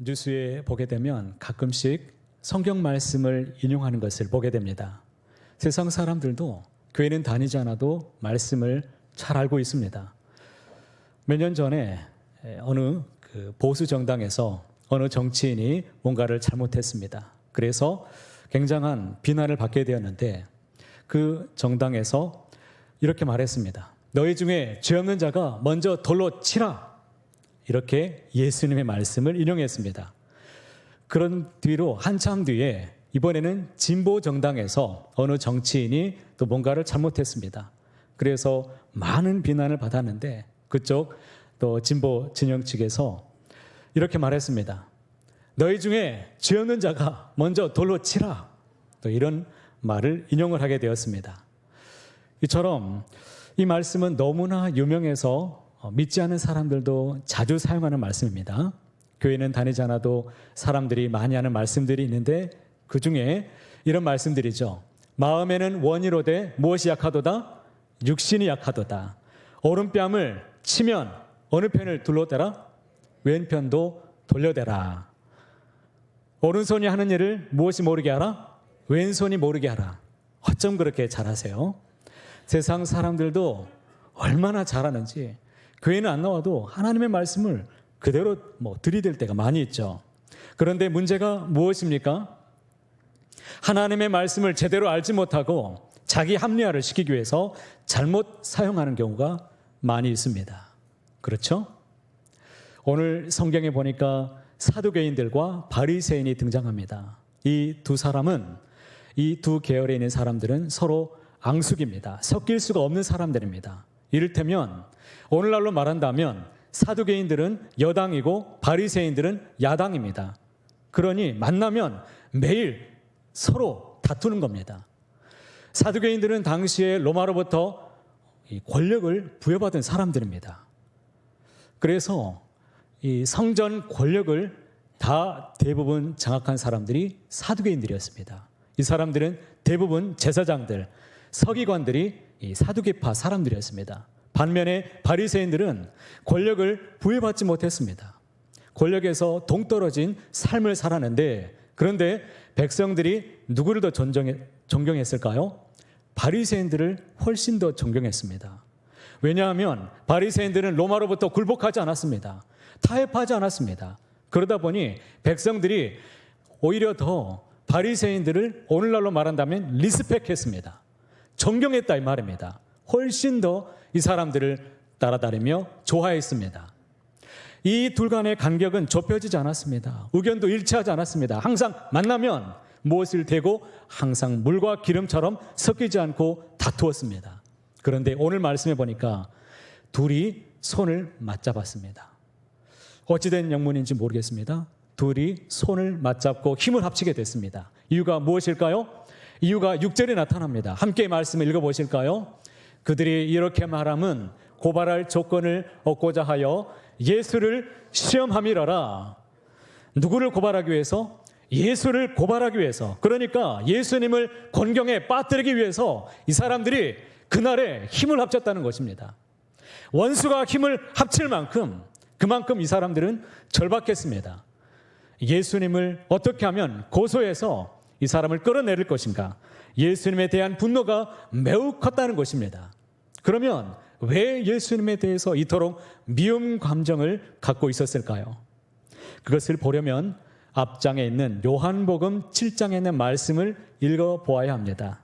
뉴스에 보게 되면 가끔씩 성경 말씀을 인용하는 것을 보게 됩니다. 세상 사람들도 교회는 다니지 않아도 말씀을 잘 알고 있습니다. 몇 년 전에 어느 그 보수 정당에서 어느 정치인이 뭔가를 잘못했습니다. 그래서 굉장한 비난을 받게 되었는데 그 정당에서 이렇게 말했습니다. 너희 중에 죄 없는 자가 먼저 돌로 치라. 이렇게 예수님의 말씀을 인용했습니다. 그런 뒤로 한참 뒤에 이번에는 진보 정당에서 어느 정치인이 또 뭔가를 잘못했습니다. 그래서 많은 비난을 받았는데 그쪽 또 진보 진영 측에서 이렇게 말했습니다. 너희 중에 죄 없는 자가 먼저 돌로 치라. 또 이런 말을 인용을 하게 되었습니다. 이처럼 이 말씀은 너무나 유명해서 믿지 않는 사람들도 자주 사용하는 말씀입니다. 교회는 다니지 않아도 사람들이 많이 하는 말씀들이 있는데 그 중에 이런 말씀들이죠. 마음에는 원이로되 무엇이 약하도다? 육신이 약하도다. 오른뺨을 치면 어느 편을 둘러대라? 왼편도 돌려대라. 오른손이 하는 일을 무엇이 모르게 하라? 왼손이 모르게 하라. 어쩜 그렇게 잘하세요? 세상 사람들도 얼마나 잘하는지 교회는 안 나와도 하나님의 말씀을 그대로 뭐 들이댈 때가 많이 있죠. 그런데 문제가 무엇입니까? 하나님의 말씀을 제대로 알지 못하고 자기 합리화를 시키기 위해서 잘못 사용하는 경우가 많이 있습니다. 그렇죠? 오늘 성경에 보니까 사두개인들과 바리새인이 등장합니다. 이 두 사람은 이 두 계열에 있는 사람들은 서로 앙숙입니다. 섞일 수가 없는 사람들입니다. 이를테면 오늘날로 말한다면 사두개인들은 여당이고 바리새인들은 야당입니다. 그러니 만나면 매일 서로 다투는 겁니다. 사두개인들은 당시에 로마로부터 권력을 부여받은 사람들입니다. 그래서 이 성전 권력을 다 대부분 장악한 사람들이 사두개인들이었습니다. 이 사람들은 대부분 제사장들, 서기관들이 이 사두개파 사람들이었습니다. 반면에 바리새인들은 권력을 부여받지 못했습니다. 권력에서 동떨어진 삶을 살았는데 그런데 백성들이 누구를 더 존경해, 존경했을까요? 바리새인들을 훨씬 더 존경했습니다. 왜냐하면 바리새인들은 로마로부터 굴복하지 않았습니다. 타협하지 않았습니다. 그러다 보니 백성들이 오히려 더 바리새인들을 오늘날로 말한다면 리스펙했습니다. 존경했다 이 말입니다. 훨씬 더 이 사람들을 따라다니며 좋아했습니다. 이 둘 간의 간격은 좁혀지지 않았습니다. 의견도 일치하지 않았습니다. 항상 만나면 무엇을 대고 항상 물과 기름처럼 섞이지 않고 다투었습니다. 그런데 오늘 말씀해 보니까 둘이 손을 맞잡았습니다. 어찌된 영문인지 모르겠습니다. 둘이 손을 맞잡고 힘을 합치게 됐습니다. 이유가 무엇일까요? 이유가 6절에 나타납니다. 함께 말씀을 읽어보실까요? 그들이 이렇게 말함은 고발할 조건을 얻고자 하여 예수를 시험함이라라. 누구를 고발하기 위해서? 예수를 고발하기 위해서. 그러니까 예수님을 권경에 빠뜨리기 위해서 이 사람들이 그날에 힘을 합쳤다는 것입니다. 원수가 힘을 합칠 만큼 그만큼 이 사람들은 절박했습니다. 예수님을 어떻게 하면 고소해서 이 사람을 끌어내릴 것인가? 예수님에 대한 분노가 매우 컸다는 것입니다. 그러면 왜 예수님에 대해서 이토록 미움 감정을 갖고 있었을까요? 그것을 보려면 앞장에 있는 요한복음 7장에 있는 말씀을 읽어 보아야 합니다.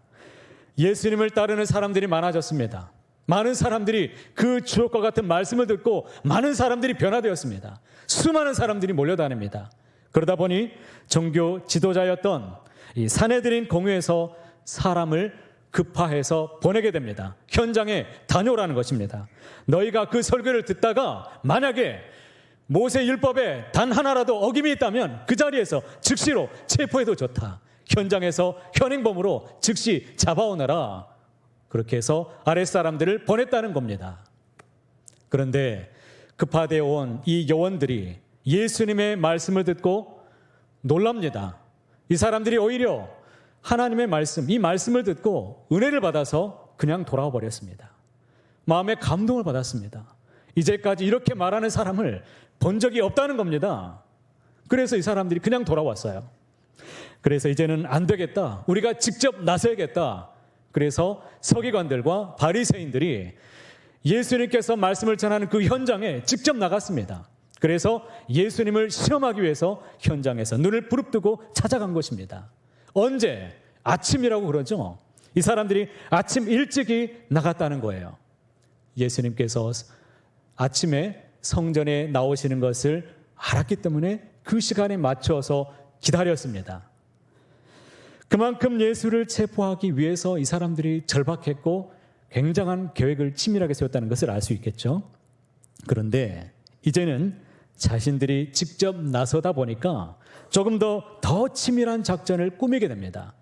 예수님을 따르는 사람들이 많아졌습니다. 많은 사람들이 그 주옥과 같은 말씀을 듣고 많은 사람들이 변화되었습니다. 수많은 사람들이 몰려다닙니다. 그러다 보니 종교 지도자였던 이 사내들인 공회에서 사람을 급파해서 보내게 됩니다. 현장에 다녀오라는 것입니다. 너희가 그 설교를 듣다가 만약에 모세 율법에 단 하나라도 어김이 있다면 그 자리에서 즉시로 체포해도 좋다. 현장에서 현행범으로 즉시 잡아오너라. 그렇게 해서 아랫사람들을 보냈다는 겁니다. 그런데 급파되어 온이 요원들이 예수님의 말씀을 듣고 놀랍니다. 이 사람들이 오히려 하나님의 말씀, 이 말씀을 듣고 은혜를 받아서 그냥 돌아와 버렸습니다. 마음에 감동을 받았습니다. 이제까지 이렇게 말하는 사람을 본 적이 없다는 겁니다. 그래서 이 사람들이 그냥 돌아왔어요. 그래서 이제는 안 되겠다. 우리가 직접 나서야겠다. 그래서 서기관들과 바리새인들이 예수님께서 말씀을 전하는 그 현장에 직접 나갔습니다. 그래서 예수님을 실험하기 위해서 현장에서 눈을 부릅뜨고 찾아간 것입니다. 언제? 아침이라고 그러죠. 이 사람들이 아침 일찍이 나갔다는 거예요. 예수님께서 아침에 성전에 나오시는 것을 알았기 때문에 그 시간에 맞춰서 기다렸습니다. 그만큼 예수를 체포하기 위해서 이 사람들이 절박했고 굉장한 계획을 치밀하게 세웠다는 것을 알 수 있겠죠. 그런데 이제는 자신들이 직접 나서다 보니까 조금 더 더 치밀한 작전을 꾸미게 됩니다.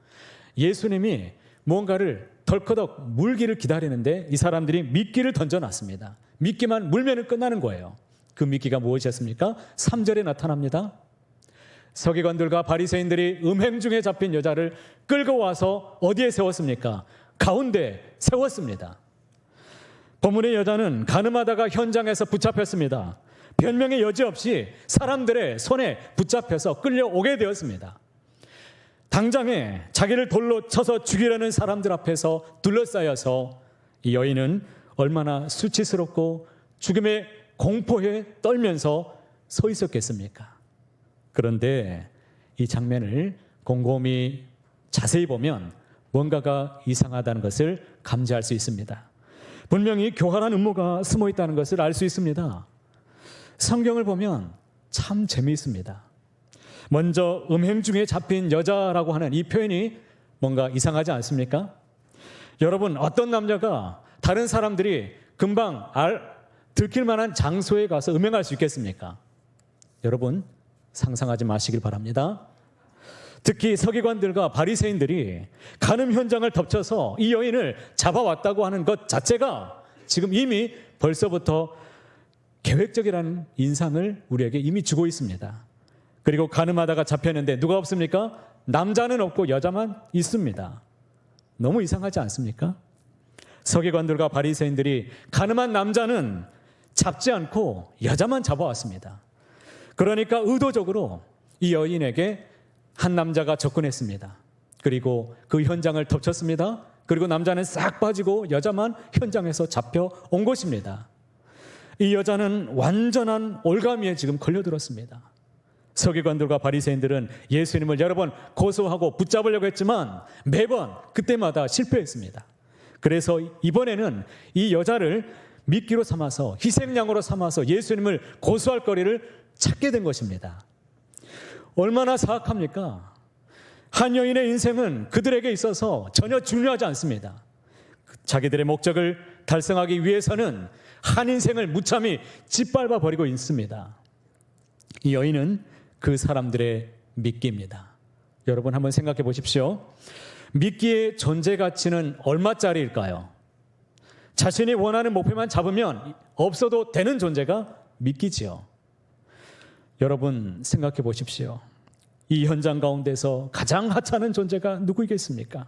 예수님이 뭔가를 덜커덕 물기를 기다리는데 이 사람들이 미끼를 던져놨습니다. 미끼만 물면 끝나는 거예요. 그 미끼가 무엇이었습니까? 3절에 나타납니다. 서기관들과 바리새인들이 음행 중에 잡힌 여자를 끌고 와서 어디에 세웠습니까? 가운데 세웠습니다. 본문의 여자는 가늠하다가 현장에서 붙잡혔습니다. 변명의 여지 없이 사람들의 손에 붙잡혀서 끌려오게 되었습니다. 당장에 자기를 돌로 쳐서 죽이려는 사람들 앞에서 둘러싸여서 이 여인은 얼마나 수치스럽고 죽음의 공포에 떨면서 서 있었겠습니까? 그런데 이 장면을 곰곰이 자세히 보면 뭔가가 이상하다는 것을 감지할 수 있습니다. 분명히 교활한 음모가 숨어 있다는 것을 알 수 있습니다. 성경을 보면 참 재미있습니다. 먼저 음행 중에 잡힌 여자라고 하는 이 표현이 뭔가 이상하지 않습니까? 여러분, 어떤 남자가 다른 사람들이 금방 알, 들킬 만한 장소에 가서 음행할 수 있겠습니까? 여러분, 상상하지 마시길 바랍니다. 특히 서기관들과 바리새인들이 간음 현장을 덮쳐서 이 여인을 잡아왔다고 하는 것 자체가 지금 이미 벌써부터 계획적이라는 인상을 우리에게 이미 주고 있습니다. 그리고 가늠하다가 잡혔는데 누가 없습니까? 남자는 없고 여자만 있습니다. 너무 이상하지 않습니까? 서기관들과 바리새인들이 가늠한 남자는 잡지 않고 여자만 잡아왔습니다. 그러니까 의도적으로 이 여인에게 한 남자가 접근했습니다. 그리고 그 현장을 덮쳤습니다. 그리고 남자는 싹 빠지고 여자만 현장에서 잡혀 온 것입니다. 이 여자는 완전한 올가미에 지금 걸려들었습니다. 서기관들과 바리새인들은 예수님을 여러 번 고소하고 붙잡으려고 했지만 매번 그때마다 실패했습니다. 그래서 이번에는 이 여자를 미끼로 삼아서 희생양으로 삼아서 예수님을 고소할 거리를 찾게 된 것입니다. 얼마나 사악합니까? 한 여인의 인생은 그들에게 있어서 전혀 중요하지 않습니다. 자기들의 목적을 달성하기 위해서는 한 인생을 무참히 짓밟아 버리고 있습니다. 이 여인은 그 사람들의 미끼입니다. 여러분 한번 생각해 보십시오. 미끼의 존재 가치는 얼마짜리일까요? 자신이 원하는 목표만 잡으면 없어도 되는 존재가 미끼지요. 여러분 생각해 보십시오. 이 현장 가운데서 가장 하찮은 존재가 누구이겠습니까?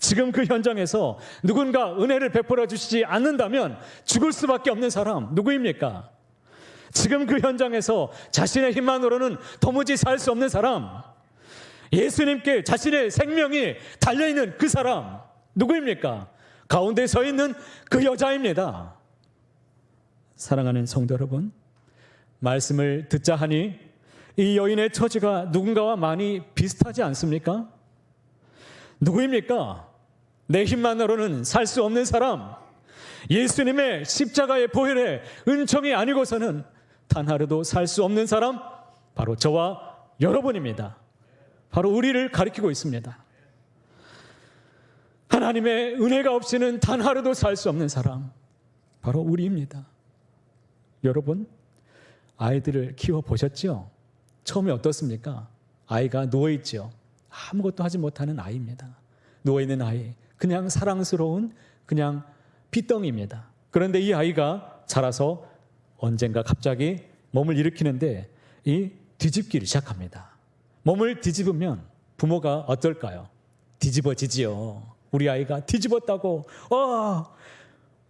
지금 그 현장에서 누군가 은혜를 베풀어 주시지 않는다면 죽을 수밖에 없는 사람 누구입니까? 지금 그 현장에서 자신의 힘만으로는 도무지 살 수 없는 사람, 예수님께 자신의 생명이 달려있는 그 사람 누구입니까? 가운데 서 있는 그 여자입니다. 사랑하는 성도 여러분, 말씀을 듣자 하니 이 여인의 처지가 누군가와 많이 비슷하지 않습니까? 누구입니까? 내 힘만으로는 살 수 없는 사람. 예수님의 십자가의 보혈에 은총이 아니고서는 단 하루도 살 수 없는 사람. 바로 저와 여러분입니다. 바로 우리를 가리키고 있습니다. 하나님의 은혜가 없이는 단 하루도 살 수 없는 사람. 바로 우리입니다. 여러분, 아이들을 키워 보셨죠? 처음에 어떻습니까? 아이가 누워 있죠. 아무것도 하지 못하는 아이입니다. 누워있는 아이. 그냥 사랑스러운 그냥 핏덩이입니다. 그런데 이 아이가 자라서 언젠가 갑자기 몸을 일으키는데 이 뒤집기를 시작합니다. 몸을 뒤집으면 부모가 어떨까요? 뒤집어지지요. 우리 아이가 뒤집었다고, 아,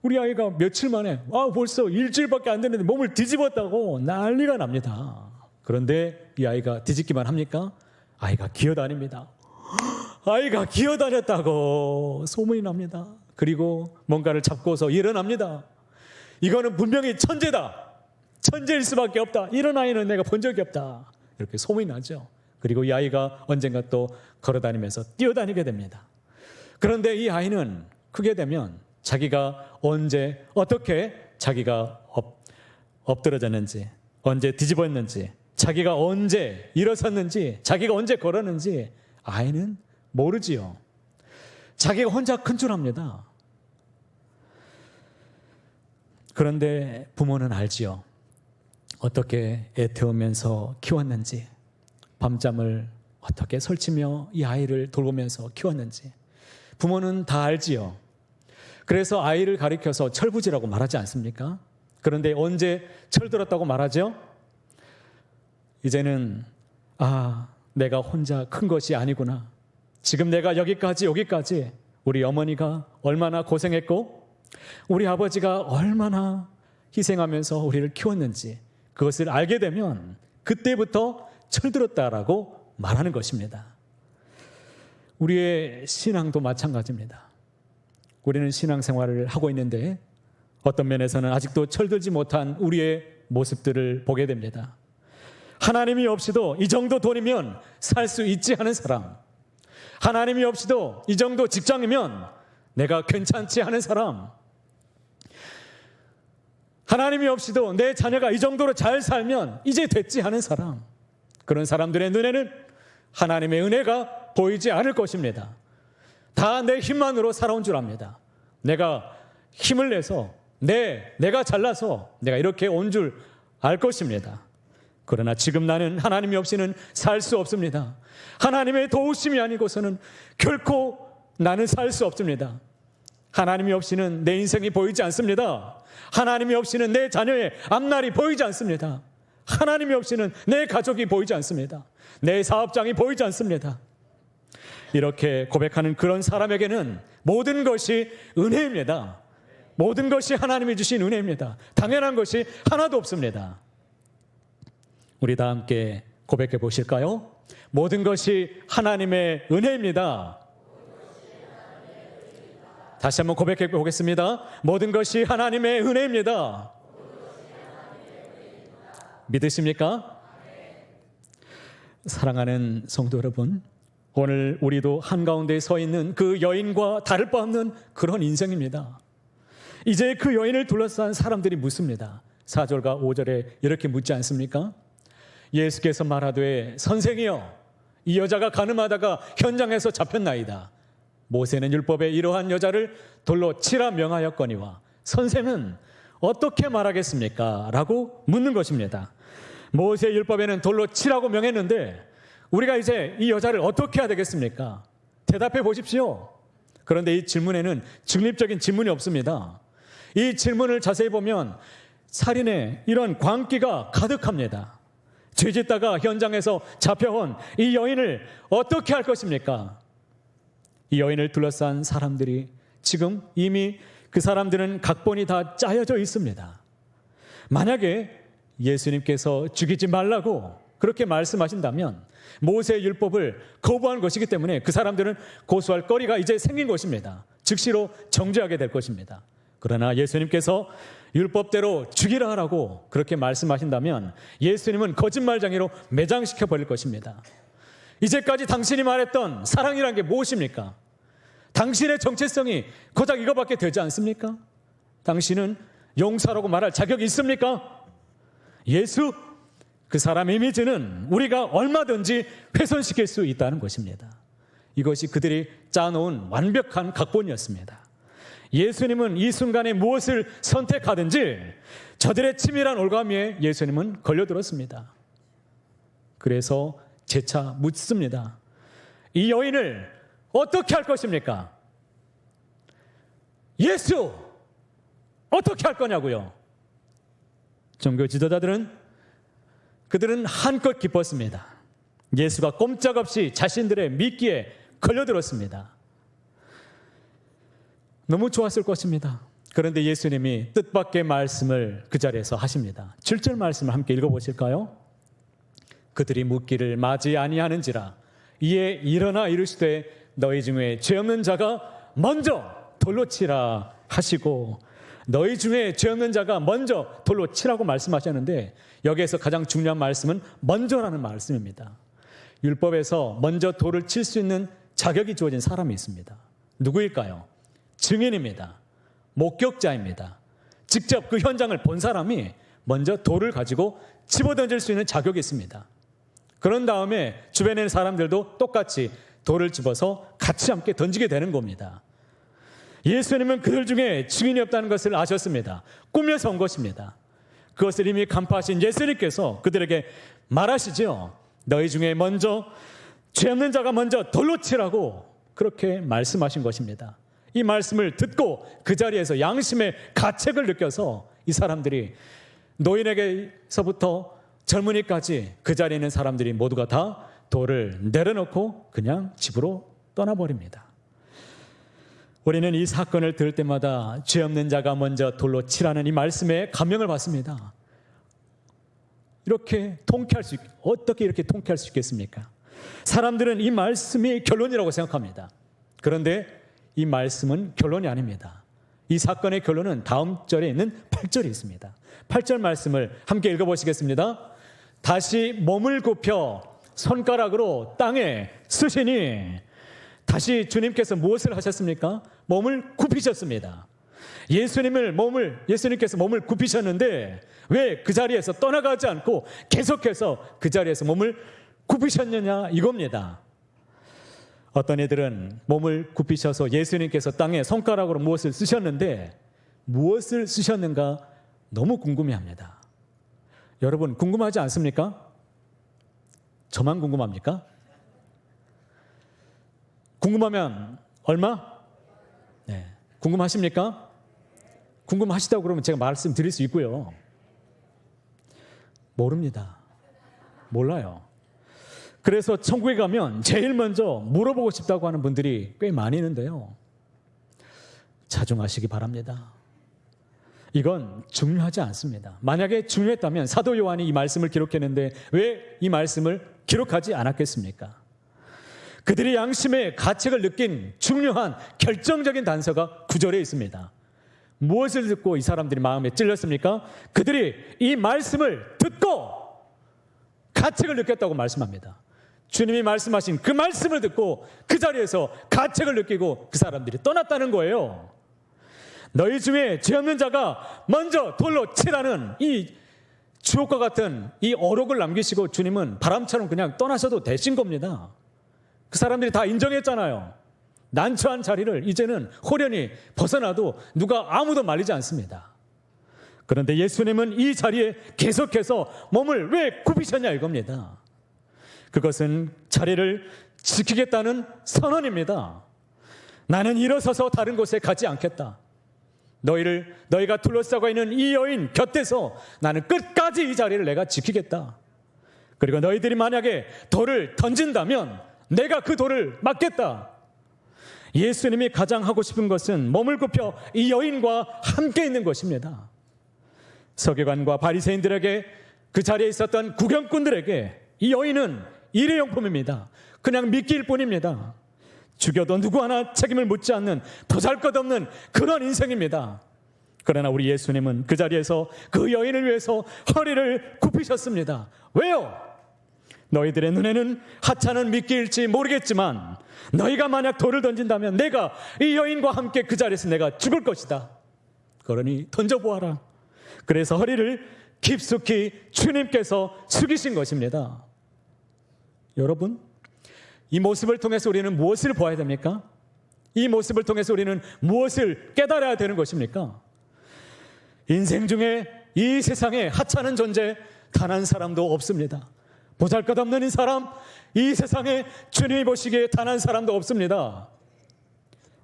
우리 아이가 며칠 만에, 아, 벌써 일주일밖에 안 됐는데 몸을 뒤집었다고 난리가 납니다. 그런데 이 아이가 뒤집기만 합니까? 아이가 기어다닙니다. 아이가 기어다녔다고 소문이 납니다. 그리고 뭔가를 잡고서 일어납니다. 이거는 분명히 천재다. 천재일 수밖에 없다. 이런 아이는 내가 본 적이 없다. 이렇게 소문이 나죠. 그리고 이 아이가 언젠가 또 걸어다니면서 뛰어다니게 됩니다. 그런데 이 아이는 크게 되면 자기가 언제 어떻게 자기가 엎, 엎드러졌는지 언제 뒤집었는지 자기가 언제 일어섰는지 자기가 언제 걸었는지 아이는 모르지요. 자기가 혼자 큰줄 압니다. 그런데 부모는 알지요. 어떻게 애태우면서 키웠는지, 밤잠을 어떻게 설치며 이 아이를 돌보면서 키웠는지. 부모는 다 알지요. 그래서 아이를 가리켜서 철부지라고 말하지 않습니까? 그런데 언제 철들었다고 말하죠? 이제는, 아, 내가 혼자 큰 것이 아니구나. 지금 내가 여기까지, 여기까지 우리 어머니가 얼마나 고생했고, 우리 아버지가 얼마나 희생하면서 우리를 키웠는지 그것을 알게 되면 그때부터 철들었다라고 말하는 것입니다. 우리의 신앙도 마찬가지입니다. 우리는 신앙생활을 하고 있는데 어떤 면에서는 아직도 철들지 못한 우리의 모습들을 보게 됩니다. 하나님이 없이도 이 정도 돈이면 살 수 있지 하는 사람. 하나님이 없이도 이 정도 직장이면 내가 괜찮지 하는 사람. 하나님이 없이도 내 자녀가 이 정도로 잘 살면 이제 됐지 하는 사람. 그런 사람들의 눈에는 하나님의 은혜가 보이지 않을 것입니다. 다 내 힘만으로 살아온 줄 압니다. 내가 힘을 내서 내 내가 잘나서 내가 이렇게 온 줄 알 것입니다. 그러나 지금 나는 하나님이 없이는 살 수 없습니다. 하나님의 도우심이 아니고서는 결코 나는 살 수 없습니다. 하나님이 없이는 내 인생이 보이지 않습니다. 하나님이 없이는 내 자녀의 앞날이 보이지 않습니다. 하나님이 없이는 내 가족이 보이지 않습니다. 내 사업장이 보이지 않습니다. 이렇게 고백하는 그런 사람에게는 모든 것이 은혜입니다. 모든 것이 하나님이 주신 은혜입니다. 당연한 것이 하나도 없습니다. 우리 다 함께 고백해 보실까요? 모든 것이 하나님의 은혜입니다. 다시 한번 고백해 보겠습니다. 모든 것이 하나님의 은혜입니다. 믿으십니까? 사랑하는 성도 여러분, 오늘 우리도 한가운데 서 있는 그 여인과 다를 바 없는 그런 인생입니다. 이제 그 여인을 둘러싼 사람들이 묻습니다. 4절과 5절에 이렇게 묻지 않습니까? 예수께서 말하되 선생이여 이 여자가 가늠하다가 현장에서 잡혔나이다. 모세는 율법에 이러한 여자를 돌로 치라 명하였거니와 선생은 어떻게 말하겠습니까? 라고 묻는 것입니다. 모세 율법에는 돌로 치라고 명했는데 우리가 이제 이 여자를 어떻게 해야 되겠습니까? 대답해 보십시오. 그런데 이 질문에는 중립적인 질문이 없습니다. 이 질문을 자세히 보면 살인의 이런 광기가 가득합니다. 죄짓다가 현장에서 잡혀온 이 여인을 어떻게 할 것입니까? 이 여인을 둘러싼 사람들이 지금 이미 그 사람들은 각본이 다 짜여져 있습니다. 만약에 예수님께서 죽이지 말라고 그렇게 말씀하신다면 모세의 율법을 거부한 것이기 때문에 그 사람들은 고소할 거리가 이제 생긴 것입니다. 즉시로 정죄하게 될 것입니다. 그러나 예수님께서 율법대로 죽이라 하라고 그렇게 말씀하신다면 예수님은 거짓말장애로 매장시켜 버릴 것입니다. 이제까지 당신이 말했던 사랑이란 게 무엇입니까? 당신의 정체성이 고작 이거밖에 되지 않습니까? 당신은 용사라고 말할 자격이 있습니까? 예수 그 사람 이미지는 우리가 얼마든지 훼손시킬 수 있다는 것입니다. 이것이 그들이 짜놓은 완벽한 각본이었습니다. 예수님은 이 순간에 무엇을 선택하든지 저들의 치밀한 올가미에 예수님은 걸려들었습니다. 그래서 재차 묻습니다. 이 여인을 어떻게 할 것입니까? 예수! 어떻게 할 거냐고요? 종교 지도자들은 그들은 한껏 기뻤습니다. 예수가 꼼짝없이 자신들의 미끼에 걸려들었습니다. 너무 좋았을 것입니다. 그런데 예수님이 뜻밖의 말씀을 그 자리에서 하십니다. 7절 말씀을 함께 읽어보실까요? 그들이 묻기를 맞이 아니하는지라 이에 일어나 이르시되 너희 중에 죄 없는 자가 먼저 돌로 치라 하시고 너희 중에 죄 없는 자가 먼저 돌로 치라고 말씀하셨는데 여기에서 가장 중요한 말씀은 먼저라는 말씀입니다. 율법에서 먼저 돌을 칠 수 있는 자격이 주어진 사람이 있습니다. 누구일까요? 증인입니다. 목격자입니다. 직접 그 현장을 본 사람이 먼저 돌을 가지고 집어던질 수 있는 자격이 있습니다. 그런 다음에 주변에 있는 사람들도 똑같이 돌을 집어서 같이 함께 던지게 되는 겁니다. 예수님은 그들 중에 증인이 없다는 것을 아셨습니다. 꾸며서 온 것입니다. 그것을 이미 간파하신 예수님께서 그들에게 말하시죠. 너희 중에 먼저 죄 없는 자가 먼저 돌로 치라고 그렇게 말씀하신 것입니다. 이 말씀을 듣고 그 자리에서 양심의 가책을 느껴서 이 사람들이 노인에게서부터 젊은이까지 그 자리에 있는 사람들이 모두가 다 돌을 내려놓고 그냥 집으로 떠나버립니다. 우리는 이 사건을 들을 때마다 죄 없는 자가 먼저 돌로 치라는 이 말씀에 감명을 받습니다. 이렇게 통쾌할 수, 있- 어떻게 이렇게 통쾌할 수 있겠습니까? 사람들은 이 말씀이 결론이라고 생각합니다. 그런데 이 말씀은 결론이 아닙니다. 이 사건의 결론은 다음 절에 있는 8절에 있습니다. 8절 말씀을 함께 읽어보시겠습니다. 다시 몸을 굽혀 손가락으로 땅에 쓰시니 다시 주님께서 무엇을 하셨습니까? 몸을 굽히셨습니다. 예수님을 몸을 예수님께서 몸을 굽히셨는데 왜 그 자리에서 떠나가지 않고 계속해서 그 자리에서 몸을 굽히셨느냐 이겁니다. 어떤 이들은 몸을 굽히셔서 예수님께서 땅에 손가락으로 무엇을 쓰셨는데 무엇을 쓰셨는가 너무 궁금해합니다. 여러분 궁금하지 않습니까? 저만 궁금합니까? 궁금하면 얼마? 네. 궁금하십니까? 궁금하시다고 그러면 제가 말씀드릴 수 있고요. 모릅니다. 몰라요. 그래서 천국에 가면 제일 먼저 물어보고 싶다고 하는 분들이 꽤 많이 있는데요. 자중하시기 바랍니다. 이건 중요하지 않습니다. 만약에 중요했다면 사도 요한이 이 말씀을 기록했는데 왜 이 말씀을 기록하지 않았겠습니까? 그들이 양심의 가책을 느낀 중요한 결정적인 단서가 구절에 있습니다. 무엇을 듣고 이 사람들이 마음에 찔렸습니까? 그들이 이 말씀을 듣고 가책을 느꼈다고 말씀합니다. 주님이 말씀하신 그 말씀을 듣고 그 자리에서 가책을 느끼고 그 사람들이 떠났다는 거예요. 너희 중에 죄 없는 자가 먼저 돌로 치라는 이 주옥과 같은 이 어록을 남기시고 주님은 바람처럼 그냥 떠나셔도 되신 겁니다. 그 사람들이 다 인정했잖아요. 난처한 자리를 이제는 호련히 벗어나도 누가 아무도 말리지 않습니다. 그런데 예수님은 이 자리에 계속해서 몸을 왜 굽히셨냐 이겁니다. 그것은 자리를 지키겠다는 선언입니다. 나는 일어서서 다른 곳에 가지 않겠다. 너희를 너희가 둘러싸고 있는 이 여인 곁에서 나는 끝까지 이 자리를 내가 지키겠다. 그리고 너희들이 만약에 돌을 던진다면 내가 그 돌을 막겠다. 예수님이 가장 하고 싶은 것은 몸을 굽혀 이 여인과 함께 있는 것입니다. 서기관과 바리새인들에게 그 자리에 있었던 구경꾼들에게 이 여인은 일회용품입니다. 그냥 미끼일 뿐입니다. 죽여도 누구 하나 책임을 묻지 않는 보잘것 없는 그런 인생입니다. 그러나 우리 예수님은 그 자리에서 그 여인을 위해서 허리를 굽히셨습니다. 왜요? 너희들의 눈에는 하찮은 미끼일지 모르겠지만 너희가 만약 돌을 던진다면 내가 이 여인과 함께 그 자리에서 내가 죽을 것이다. 그러니 던져보아라. 그래서 허리를 깊숙이 주님께서 숙이신 것입니다. 여러분, 이 모습을 통해서 우리는 무엇을 보아야 됩니까? 이 모습을 통해서 우리는 무엇을 깨달아야 되는 것입니까? 인생 중에 이 세상에 하찮은 존재 단 한 사람도 없습니다. 보잘 것 없는 이 사람, 이 세상에 주님이 보시기에 단 한 사람도 없습니다.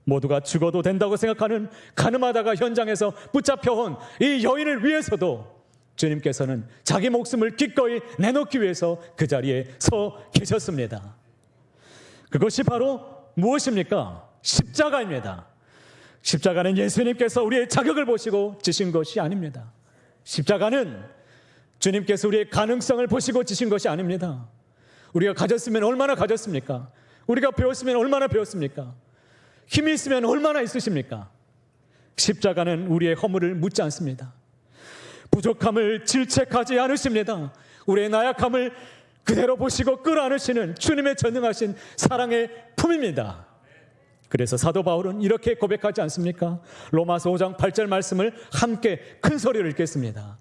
모두가 죽어도 된다고 생각하는 가늠하다가 현장에서 붙잡혀온 이 여인을 위해서도 주님께서는 자기 목숨을 기꺼이 내놓기 위해서 그 자리에 서 계셨습니다. 그것이 바로 무엇입니까? 십자가입니다. 십자가는 예수님께서 우리의 자격을 보시고 지신 것이 아닙니다. 십자가는 주님께서 우리의 가능성을 보시고 주신 것이 아닙니다. 우리가 가졌으면 얼마나 가졌습니까? 우리가 배웠으면 얼마나 배웠습니까? 힘이 있으면 얼마나 있으십니까? 십자가는 우리의 허물을 묻지 않습니다. 부족함을 질책하지 않으십니다. 우리의 나약함을 그대로 보시고 끌어안으시는 주님의 전능하신 사랑의 품입니다. 그래서 사도 바울은 이렇게 고백하지 않습니까? 로마서 5장 8절 말씀을 함께 큰 소리로 읽겠습니다.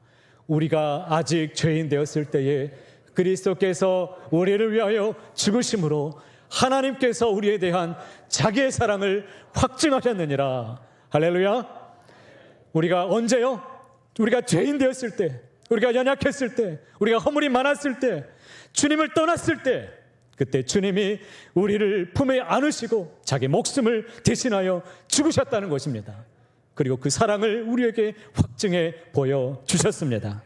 우리가 아직 죄인 되었을 때에 그리스도께서 우리를 위하여 죽으심으로 하나님께서 우리에 대한 자기의 사랑을 확증하셨느니라. 할렐루야. 우리가 언제요? 우리가 죄인 되었을 때, 우리가 연약했을 때, 우리가 허물이 많았을 때, 주님을 떠났을 때, 그때 주님이 우리를 품에 안으시고 자기 목숨을 대신하여 죽으셨다는 것입니다. 그리고 그 사랑을 우리에게 확증해 보여 주셨습니다.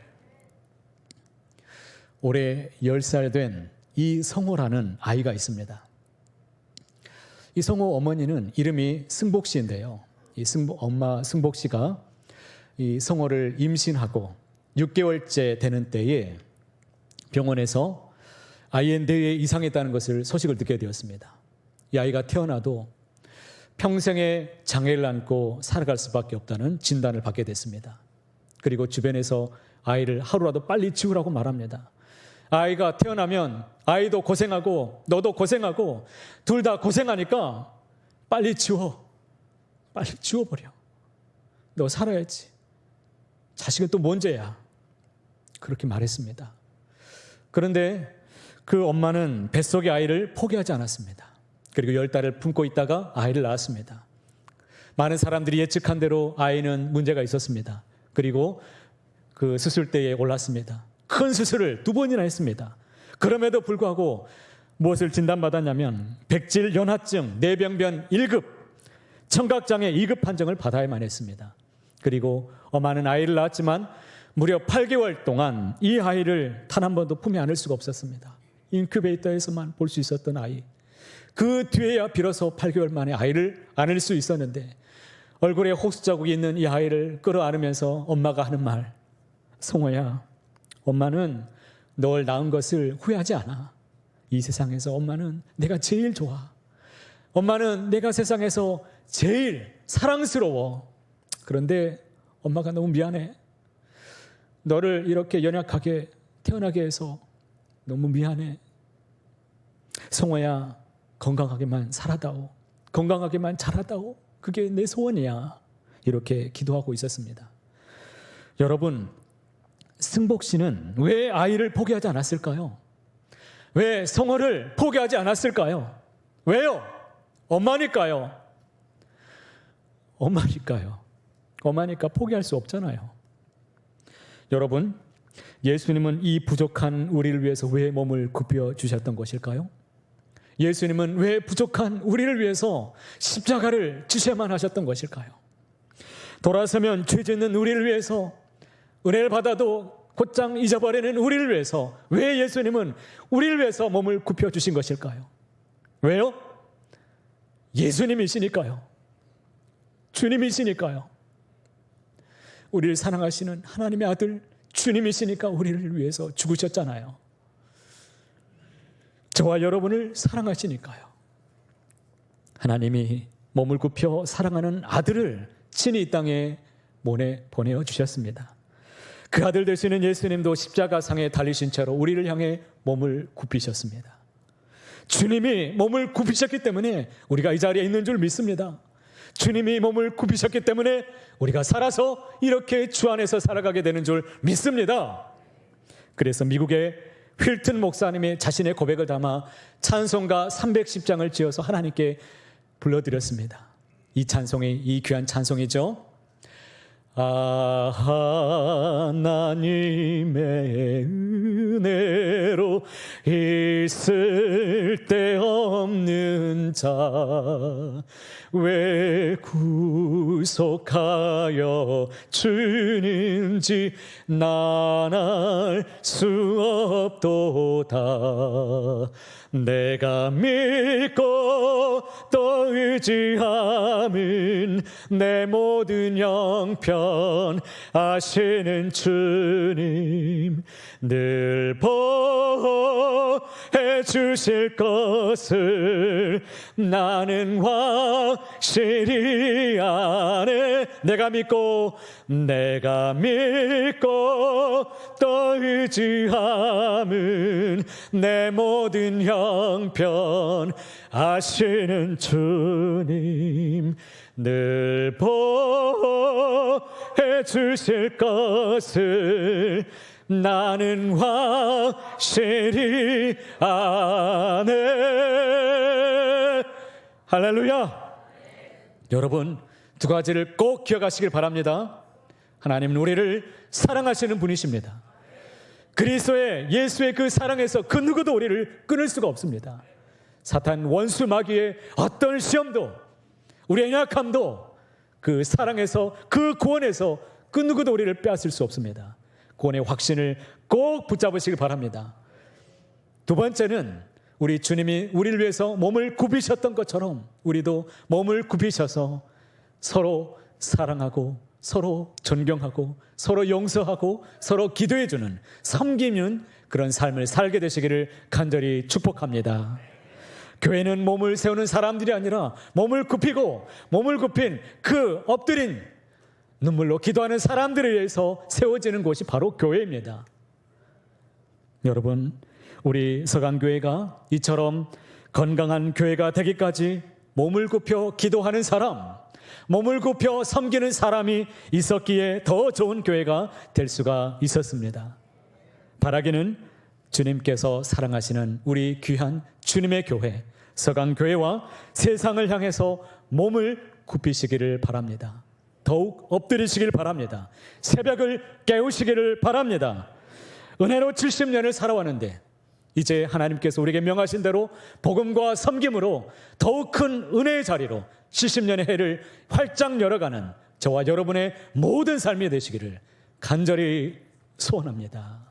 올해 10살 된 이성호라는 아이가 있습니다. 이 성호 어머니는 이름이 승복 씨인데요. 이 승복, 엄마 승복 씨가 이 성호를 임신하고 6개월째 되는 때에 병원에서 IND에 이상했다는 것을 소식을 듣게 되었습니다. 이 아이가 태어나도 평생의 장애를 안고 살아갈 수밖에 없다는 진단을 받게 됐습니다. 그리고 주변에서 아이를 하루라도 빨리 지우라고 말합니다. 아이가 태어나면 아이도 고생하고 너도 고생하고 둘 다 고생하니까 빨리 지워. 빨리 지워버려. 너 살아야지. 자식은 또 뭔죄야. 그렇게 말했습니다. 그런데 그 엄마는 뱃속의 아이를 포기하지 않았습니다. 그리고 열 달을 품고 있다가 아이를 낳았습니다. 많은 사람들이 예측한 대로 아이는 문제가 있었습니다. 그리고 그 수술대에 올랐습니다. 큰 수술을 두 번이나 했습니다. 그럼에도 불구하고 무엇을 진단받았냐면 백질 연화증 뇌병변 1급 청각장애 2급 판정을 받아야만 했습니다. 그리고 엄마는 아이를 낳았지만 무려 8개월 동안 이 아이를 단 한 번도 품에 안을 수가 없었습니다. 인큐베이터에서만 볼 수 있었던 아이. 그 뒤에야 비로소 8개월 만에 아이를 안을 수 있었는데 얼굴에 호수 자국이 있는 이 아이를 끌어안으면서 엄마가 하는 말. 송호야, 엄마는 널 낳은 것을 후회하지 않아. 이 세상에서 엄마는 내가 제일 좋아. 엄마는 내가 세상에서 제일 사랑스러워. 그런데 엄마가 너무 미안해. 너를 이렇게 연약하게 태어나게 해서 너무 미안해. 성호야, 건강하게만 살아다오. 건강하게만 자라다오. 그게 내 소원이야. 이렇게 기도하고 있었습니다. 여러분, 승복 씨는 왜 아이를 포기하지 않았을까요? 왜 성호를 포기하지 않았을까요? 왜요? 엄마니까요. 엄마니까요. 엄마니까 포기할 수 없잖아요. 여러분, 예수님은 이 부족한 우리를 위해서 왜 몸을 굽혀 주셨던 것일까요? 예수님은 왜 부족한 우리를 위해서 십자가를 지셔야만 하셨던 것일까요? 돌아서면 죄 짓는 우리를 위해서 은혜를 받아도 곧장 잊어버리는 우리를 위해서 왜 예수님은 우리를 위해서 몸을 굽혀 주신 것일까요? 왜요? 예수님이시니까요. 주님이시니까요. 우리를 사랑하시는 하나님의 아들 주님이시니까 우리를 위해서 죽으셨잖아요. 저와 여러분을 사랑하시니까요. 하나님이 몸을 굽혀 사랑하는 아들을 친히 이 땅에 모내 보내어 주셨습니다. 그 아들 되시는 예수님도 십자가 상에 달리신 채로 우리를 향해 몸을 굽히셨습니다. 주님이 몸을 굽히셨기 때문에 우리가 이 자리에 있는 줄 믿습니다. 주님이 몸을 굽히셨기 때문에 우리가 살아서 이렇게 주 안에서 살아가게 되는 줄 믿습니다. 그래서 미국의 휠튼 목사님이 자신의 고백을 담아 찬송가 310장을 지어서 하나님께 불러드렸습니다. 이 찬송이 이 귀한 찬송이죠. 아 하나님의 그대로 있을 데 없는 자 왜 구속하여 주는지 난 알 수 없도다. 내가 믿고 또 의지함은 내 모든 형편 아시는 주님 늘 보호해 주실 것을 나는 확실히 아네. 내가 믿고 내가 믿고 또 의지함은 내 모든 형편 아시는 주님 늘 보호해 주실 것을 나는 확실히 아네. 할렐루야. 여러분 두 가지를 꼭 기억하시길 바랍니다. 하나님은 우리를 사랑하시는 분이십니다. 그리스도의 예수의 그 사랑에서 그 누구도 우리를 끊을 수가 없습니다 사탄 원수 마귀의 어떤 시험도 우리의 약함도 그 사랑에서 그 구원에서 그 누구도 우리를 빼앗을 수 없습니다 구원의 확신을 꼭 붙잡으시길 바랍니다 두 번째는 우리 주님이 우리를 위해서 몸을 굽히셨던 것처럼 우리도 몸을 굽히셔서 서로 사랑하고 서로 존경하고 서로 용서하고 서로 기도해 주는 섬기는 그런 삶을 살게 되시기를 간절히 축복합니다. 교회는 몸을 세우는 사람들이 아니라 몸을 굽히고 몸을 굽힌 그 엎드린 눈물로 기도하는 사람들에 의해서 세워지는 곳이 바로 교회입니다. 여러분, 우리 서강교회가 이처럼 건강한 교회가 되기까지 몸을 굽혀 기도하는 사람, 몸을 굽혀 섬기는 사람이 있었기에 더 좋은 교회가 될 수가 있었습니다. 바라기는 주님께서 사랑하시는 우리 귀한 주님의 교회, 서강교회와 세상을 향해서 몸을 굽히시기를 바랍니다. 더욱 엎드리시길 바랍니다. 새벽을 깨우시기를 바랍니다. 은혜로 70년을 살아왔는데 이제 하나님께서 우리에게 명하신 대로 복음과 섬김으로 더욱 큰 은혜의 자리로 70년의 해를 활짝 열어가는 저와 여러분의 모든 삶이 되시기를 간절히 소원합니다.